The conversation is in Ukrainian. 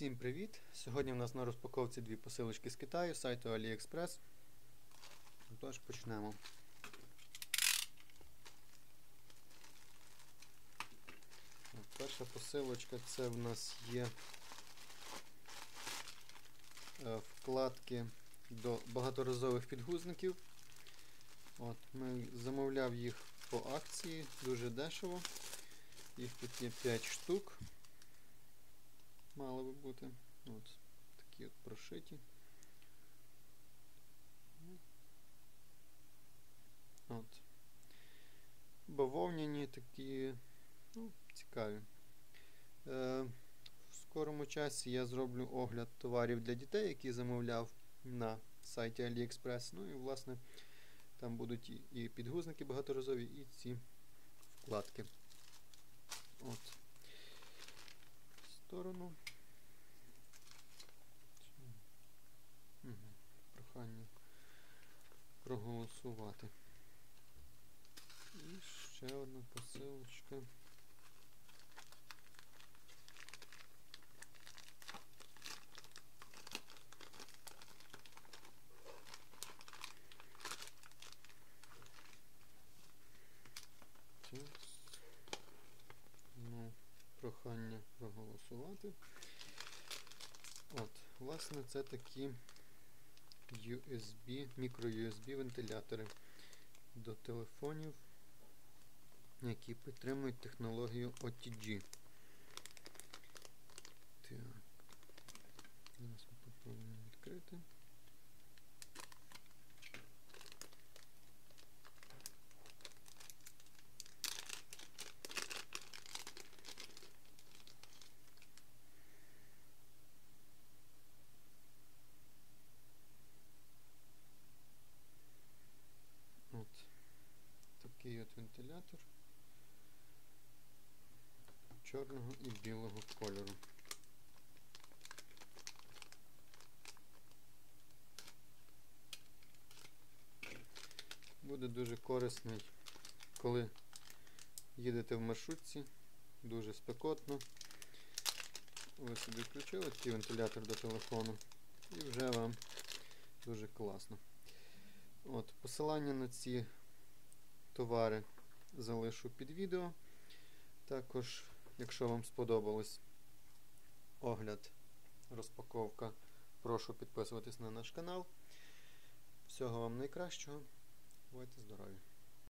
Всім привіт! Сьогодні в нас на розпаковці дві посилочки з Китаю, сайту AliExpress. Тож почнемо. Перша посилочка це в нас є е, вкладки до багаторазових підгузників. От, Ми замовляв їх по акції дуже дешево. Їх тут є 5 штук. Мало би бути. От такі от прошиті. От. Бавовняні такі, ну, цікаві. Е, В скорому часі я зроблю огляд товарів для дітей, які замовляв на сайті AliExpress. Ну і, власне, там будуть і підгузники багаторазові, і ці вкладки. От. Сторону. Прохання проголосувати. І ще одна посилочка. Ну, прохання проголосувати. От, власне, це такі USB, мікро-USB вентилятори до телефонів, які підтримують технологію OTG. Такий от вентилятор чорного і білого кольору. Буде дуже корисний, коли їдете в маршрутці, дуже спекотно. Ви собі включили такий вентилятор до телефону і вже вам дуже класно. От, Посилання на ці товари залишу під відео. Також, якщо вам сподобалось огляд, розпаковка, прошу підписуватись на наш канал. Всього вам найкращого. Бувайте здорові!